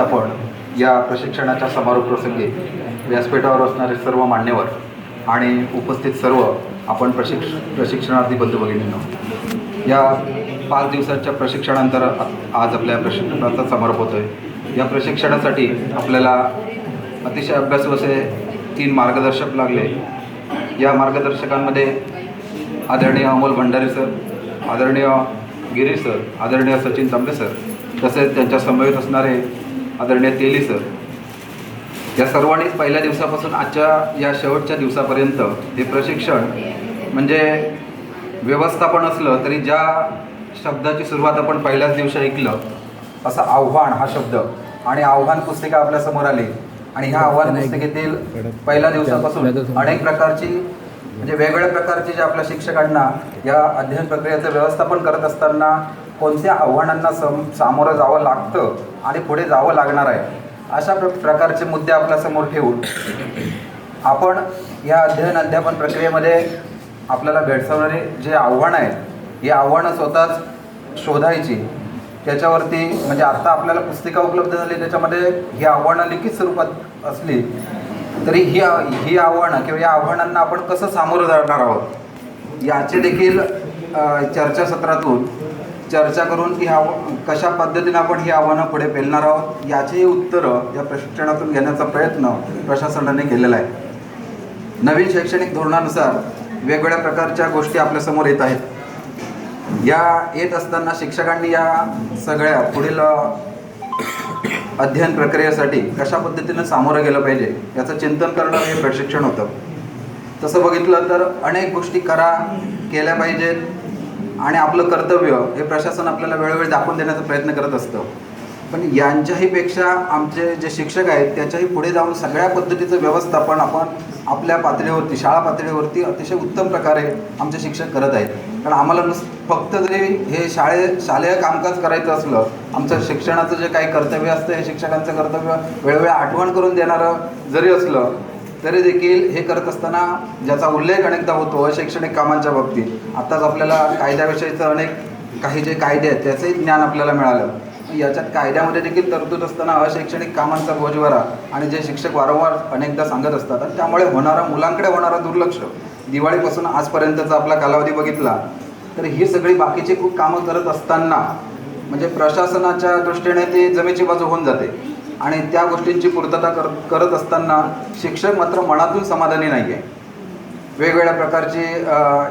आपण या प्रशिक्षणाच्या समारोप प्रसंगी व्यासपीठावर असणारे सर्व मान्यवर आणि उपस्थित सर्व आपण प्रशिक्ष प्रशिक्षणार्थी बंधू भगिनींनो या पाच दिवसाच्या प्रशिक्षणानंतर आज आपल्या प्रशिक्षणाचा समारोप होतो आहे या प्रशिक्षणासाठी आपल्याला अतिशय अभ्यासू असे तीन मार्गदर्शक लागले. या मार्गदर्शकांमध्ये आदरणीय अमोल भंडारी सर आदरणीय गिरीश सर आदरणीय सचिन तांबे सर तसेच त्यांच्या समवेत असणारे आदरणीय तेली सर या सर्वांनीच पहिल्या दिवसापासून आजच्या या शेवटच्या दिवसापर्यंत हे प्रशिक्षण म्हणजे व्यवस्थापन असलं तरी ज्या शब्दाची सुरुवात आपण पहिल्याच दिवशी ऐकलं असं आव्हान हा शब्द आणि आव्हान पुस्तिका आपल्यासमोर आली. आणि ह्या आव्हान पुस्तिकेतील पहिल्या दिवसापासून अनेक प्रकारची म्हणजे वेगवेगळ्या प्रकारचे जे आपल्या शिक्षकांना या अध्ययन प्रक्रियेचं व्यवस्थापन करत असताना कोणत्या आव्हानांना सम सामोरं जावं लागतं आणि पुढे जावं लागणार आहे? अशा प्र प्रकारचे मुद्दे आपल्यासमोर ठेवून आपण या अध्ययन अध्यापन प्रक्रियेमध्ये आपल्याला भेडसावणारे जे आव्हानं आहेत ही आव्हानं स्वतःच शोधायची. त्याच्यावरती म्हणजे आत्ता आपल्याला पुस्तिका उपलब्ध झाली त्याच्यामध्ये ही आव्हानं लिखित स्वरूपात असली तरी ही ही आव्हानं किंवा या आव्हानांना आपण कसं सामोरं जाणार आहोत? याचे देखील चर्चासत्रातून चर्चा करून की आव कशा पद्धतीने आपण ही आव्हानं पुढे पेलणार आहोत याचीही उत्तरं या प्रशिक्षणातून घेण्याचा प्रयत्न प्रशासनाने केलेला आहे. नवीन शैक्षणिक धोरणानुसार वेगवेगळ्या प्रकारच्या गोष्टी आपल्यासमोर येत आहेत. या येत असताना शिक्षकांनी या सगळ्या पुढील अध्ययन प्रक्रियेसाठी कशा पद्धतीनं सामोरं गेलं पाहिजे याचं चिंतन करणं हे प्रशिक्षण होतं. तसं बघितलं तर अनेक गोष्टी करा केल्या पाहिजेत. आणि आपलं कर्तव्य हे प्रशासन आपल्याला वेळोवेळी दाखवून देण्याचा प्रयत्न करत असतं. पण यांच्याही पेक्षा आमचे जे शिक्षक आहेत त्याच्याही पुढे जाऊन सगळ्या पद्धतीचं व्यवस्थापन आपण आपल्या पातळीवरती शाळा पातळीवरती अतिशय उत्तम प्रकारे आमचे शिक्षक करत आहेत. कारण आम्हाला नुस फक्त जरी हे शाळे शालेय कामकाज करायचं असलं आमचं शिक्षणाचं जे काही कर्तव्य असतं हे शिक्षकांचं कर्तव्य वेळोवेळी आठवण करून देणारं जरी असलं तरी देखील हे करत असताना ज्याचा उल्लेख अनेकदा होतो अशैक्षणिक कामांच्या बाबतीत आत्ताच आपल्याला कायद्याविषयीचं अनेक काही जे कायदे आहेत त्याचंही ज्ञान आपल्याला मिळालं. याच्यात कायद्यामध्ये देखील तरतूद असताना अशैक्षणिक कामांचा बोजवारा आणि जे शिक्षक वारंवार अनेकदा सांगत असतात आणि त्यामुळे होणारा मुलांकडे होणारा दुर्लक्ष दिवाळीपासून आजपर्यंतचा आपला कालावधी बघितला तर ही सगळी बाकीची खूप कामं करत असताना म्हणजे प्रशासनाच्या दृष्टीने ती जमेची बाजू होऊन जाते. आणि त्या गोष्टींची पूर्तता कर करत असताना शिक्षक मात्र मनातून समाधानी नाही आहे वेगवेगळ्या प्रकारची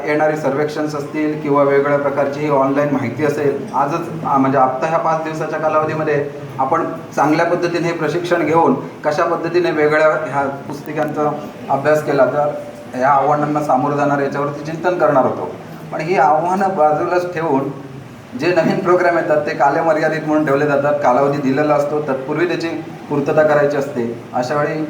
येणारी सर्वेक्षन्स असतील किंवा वेगवेगळ्या प्रकारची ही ऑनलाईन माहिती असेल आजच म्हणजे आत्ता ह्या पाच दिवसाच्या कालावधीमध्ये आपण चांगल्या पद्धतीने हे प्रशिक्षण घेऊन कशा पद्धतीने वेगळ्या ह्या पुस्तिकांचा अभ्यास केला तर ह्या आव्हानांना सामोरं जाणार याच्यावरती चिंतन करणार होतो. पण ही आव्हानं बाजूलाच ठेवून जे नवीन प्रोग्राम येतात ते कालमर्यादित म्हणून ठेवले जातात. कालावधी दिलेला असतो. तत्पूर्वी त्याची पूर्तता करायची असते. अशा वेळी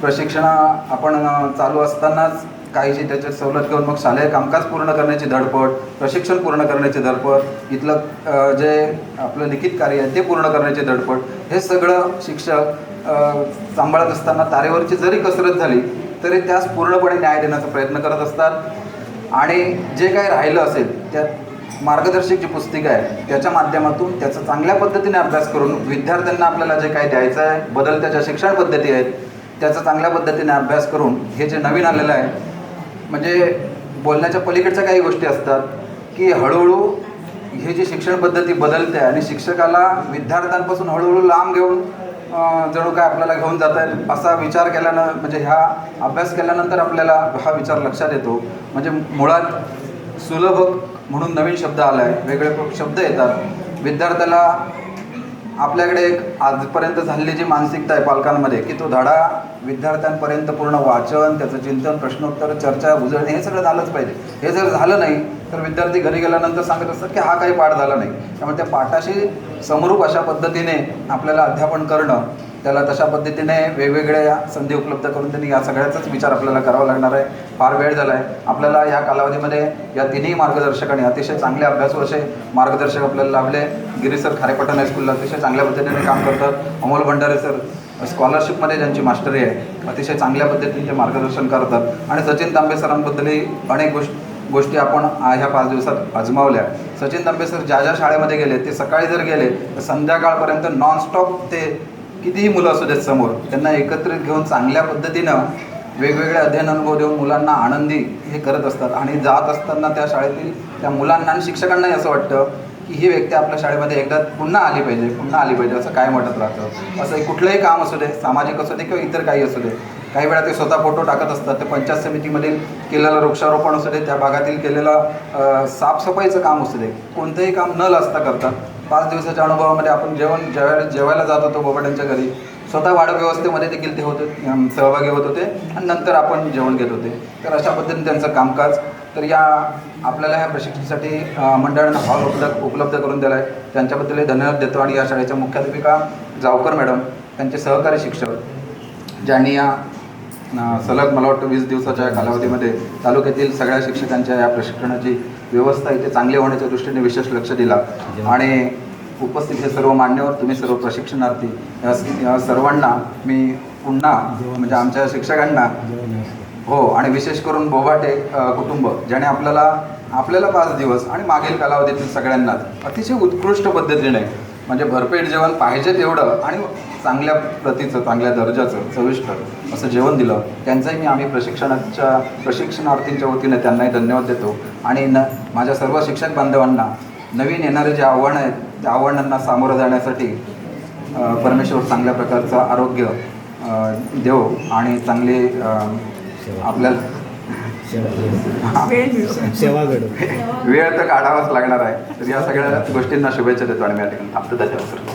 प्रशिक्षण आपण चालू असतानाच काहीशी त्याच्यात सवलत घेऊन मग शालेय कामकाज पूर्ण करण्याची धडपड प्रशिक्षण पूर्ण करण्याची धडपड इथलं जे आपलं लिखित कार्य आहे ते पूर्ण करण्याची धडपड हे सगळं शिक्षक सांभाळत असताना तारेवरची जरी कसरत झाली तरी त्यास पूर्णपणे न्याय देण्याचा प्रयत्न करत असतात. आणि जे काही राहिलं असेल त्यात मार्गदर्शक जी पुस्तिका आहे. त्याच्या माध्यमातून त्याचा चांगल्या पद्धतीने अभ्यास करून विद्यार्थ्यांना आपल्याला जे काही द्यायचं आहे बदलत्या ज्या शिक्षण पद्धती आहेत त्याचा चांगल्या पद्धतीने अभ्यास करून हे जे नवीन आलेलं आहे म्हणजे बोलण्याच्या पलीकडच्या काही गोष्टी असतात की हळूहळू ही जी शिक्षण पद्धती बदलते आणि शिक्षकाला विद्यार्थ्यांपासून हळूहळू लांब घेऊन जणू काय आपल्याला घेऊन जात आहेत असा विचार केल्यानं म्हणजे ह्या अभ्यास केल्यानंतर आपल्याला हा विचार लक्षात येतो. म्हणजे मुळात सुलभ म्हणून नवीन शब्द आला आहे वेगळे शब्द येतात. विद्यार्थ्याला आपल्याकडे एक आजपर्यंत झालेली जी मानसिकता आहे पालकांमध्ये की तो धडा विद्यार्थ्यांपर्यंत पूर्ण वाचन त्याचं चिंतन प्रश्नोत्तर चर्चा उजळणे हे सगळं झालंच पाहिजे. हे जर झालं नाही तर विद्यार्थी घरी गेल्यानंतर सांगत असतात की हा काही पाठ झाला नाही. त्यामुळे त्या पाठाशी समरूप अशा पद्धतीने आपल्याला अध्यापन करणं त्याला तशा पद्धतीने वेगवेगळ्या संधी उपलब्ध करून त्यांनी या सगळ्याचाच विचार आपल्याला करावा लागणार आहे. फार वेळ झाला आहे आपल्याला या कालावधीमध्ये या तिन्ही मार्गदर्शकांनी अतिशय चांगले अभ्यासू असे मार्गदर्शक आपल्याला लाभले. गिरी सर खारेपटण हायस्कूलला अतिशय चांगल्या पद्धतीने काम करतात. अमोल भंडारे सर स्कॉलरशिपमध्ये ज्यांची मास्टरी आहे अतिशय चांगल्या पद्धतीने ते मार्गदर्शन करतात. आणि सचिन तांबे सरांबद्दलही अनेक गोष्टी गोष्टी आपण ह्या पाच दिवसात आजमावल्या. सचिन तांबे सर ज्या ज्या शाळेमध्ये गेले ते सकाळी जर गेले तर संध्याकाळपर्यंत नॉनस्टॉप ते कितीही मुलं असू देत समोर त्यांना एकत्रित घेऊन चांगल्या पद्धतीनं वेगवेगळे अध्ययन अनुभव देऊन मुलांना आनंदी हे करत असतात. आणि जात असताना त्या शाळेतील त्या मुलांना आणि शिक्षकांनाही असं वाटतं की ही व्यक्ती आपल्या शाळेमध्ये एकदा पुन्हा आली पाहिजे पुन्हा आली पाहिजे असं काय म्हणत राहतं? असं कुठलंही काम असू दे सामाजिक असू दे किंवा इतर काही असू दे काही वेळा ते स्वतः फोटो टाकत असतात. ते पंचायत समितीमधील केलेलं वृक्षारोपण असू दे त्या भागातील केलेलं साफसफाईचं काम असू दे कोणतंही काम न लाजता करतात. पाच दिवसाच्या अनुभवामध्ये आपण जेवण जेवायला जेवायला जात होतो बोबाट्यांच्या घरी स्वतः वाढ व्यवस्थेमध्ये देखील ते होते सहभागी होत होते आणि नंतर आपण जेवण घेत होते. तर अशा पद्धतीने त्यांचं कामकाज तर या आपल्याला ह्या प्रशिक्षणासाठी मंडळानं हॉल उपलब्ध उपलब्ध करून दिला आहे त्यांच्याबद्दलही धन्यवाद देतो आणि या शाळेच्या मुख्याध्यापिका जावकर मॅडम त्यांचे सहकारी शिक्षक ज्यांनी या सलग मला वाटतं वीस दिवसाच्या कालावधीमध्ये तालुक्यातील सगळ्या शिक्षकांच्या या प्रशिक्षणाची व्यवस्था इथे चांगली होण्याच्या दृष्टीने विशेष लक्ष दिला. आणि उपस्थित हे सर्व मान्यवर तुम्ही सर्व प्रशिक्षणार्थी या सर्वांना मी पुन्हा म्हणजे आमच्या शिक्षकांना हो आणि विशेष करून बोभाटे कुटुंब ज्याने आपल्याला आपल्याला पाच दिवस आणि मागील कालावधीतील सगळ्यांनाच अतिशय उत्कृष्ट पद्धतीने म्हणजे भरपेट जेवण पाहिजे तेवढं आणि चांगल्या प्रतीचं चांगल्या दर्जाचं चविष्ट असं जेवण दिलं त्यांचाही मी आम्ही प्रशिक्षणाच्या प्रशिक्षणार्थींच्या वतीने त्यांनाही धन्यवाद देतो. आणि न माझ्या सर्व शिक्षक बांधवांना नवीन येणारे जे आव्हानं आहेत त्या आव्हानांना सामोरं जाण्यासाठी परमेश्वर चांगल्या प्रकारचं आरोग्य देव आणि चांगले आपल्याला सेवा घडू. वेळ तर काढावाच लागणार आहे. तर या सगळ्या गोष्टींना शुभेच्छा देतो आणि मी या ठिकाणी थांबतो. धन्यवाद सर.